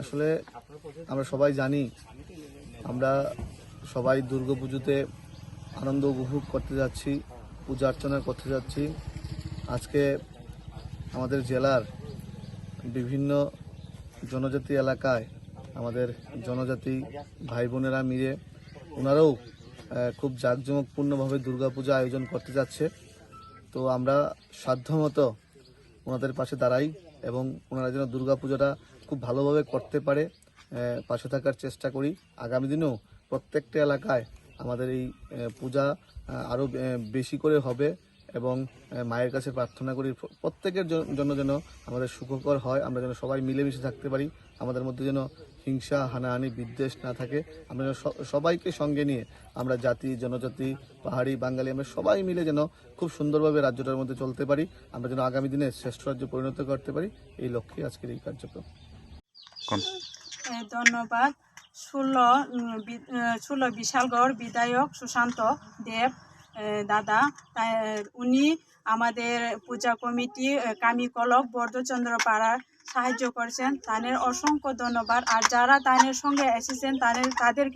আসলে আমরা সবাই জানি, আমরা সবাই দুর্গা পুজোতে আনন্দ উপভোগ করতে যাচ্ছি, পূজা অর্চনা করতে যাচ্ছি। আজকে আমাদের জেলার বিভিন্ন জনজাতি এলাকায় আমাদের জনজাতি ভাই বোনেরা মিলে ওনারাও খুব জাঁকজমকপূর্ণভাবে দুর্গাপূজা আয়োজন করতে যাচ্ছে। তো আমরা সাধ্যমতো ওনাদের পাশে দাঁড়াই এবং ওনারা যেন দুর্গাপূজাটা খুব ভালোভাবে করতে পারে পাশে থাকার চেষ্টা করি। আগামী দিনেও প্রত্যেকটা এলাকায় আমাদের এই পূজা আরও বেশি করে হবে। এবং মায়ের কাছে প্রার্থনা করি প্রত্যেকের জন্য যেন আমাদের সুখকর হয় আমরা যেন সবাই মিলেমিশে থাকতে পারি আমাদের মধ্যে যেন হিংসা হানাহানি বিদ্বেষ না থাকে আমরা যেন সবাইকে সঙ্গে নিয়ে আমরা জাতি জনজাতি পাহাড়ি বাঙালি আমরা সবাই মিলে যেন খুব সুন্দরভাবে রাজ্যটার মধ্যে চলতে পারি আমরা যেন আগামী দিনে শ্রেষ্ঠ রাজ্য পরিণত করতে পারি এই লক্ষ্যে আজকের এই কার্যক্রম। ধন্যবাদ। ষোলো ষোলো বিশালগড় বিধায়ক সুশান্ত দেব দাদা উনি আমাদের পূজা কমিটি কামিকলক বরদচন্দ্র পাড়ার সাহায্য করছেন। তাদের অসংখ্য ধন্যবাদ। আর যারা তাদের সঙ্গে এসেছেন তাদের তাদেরকে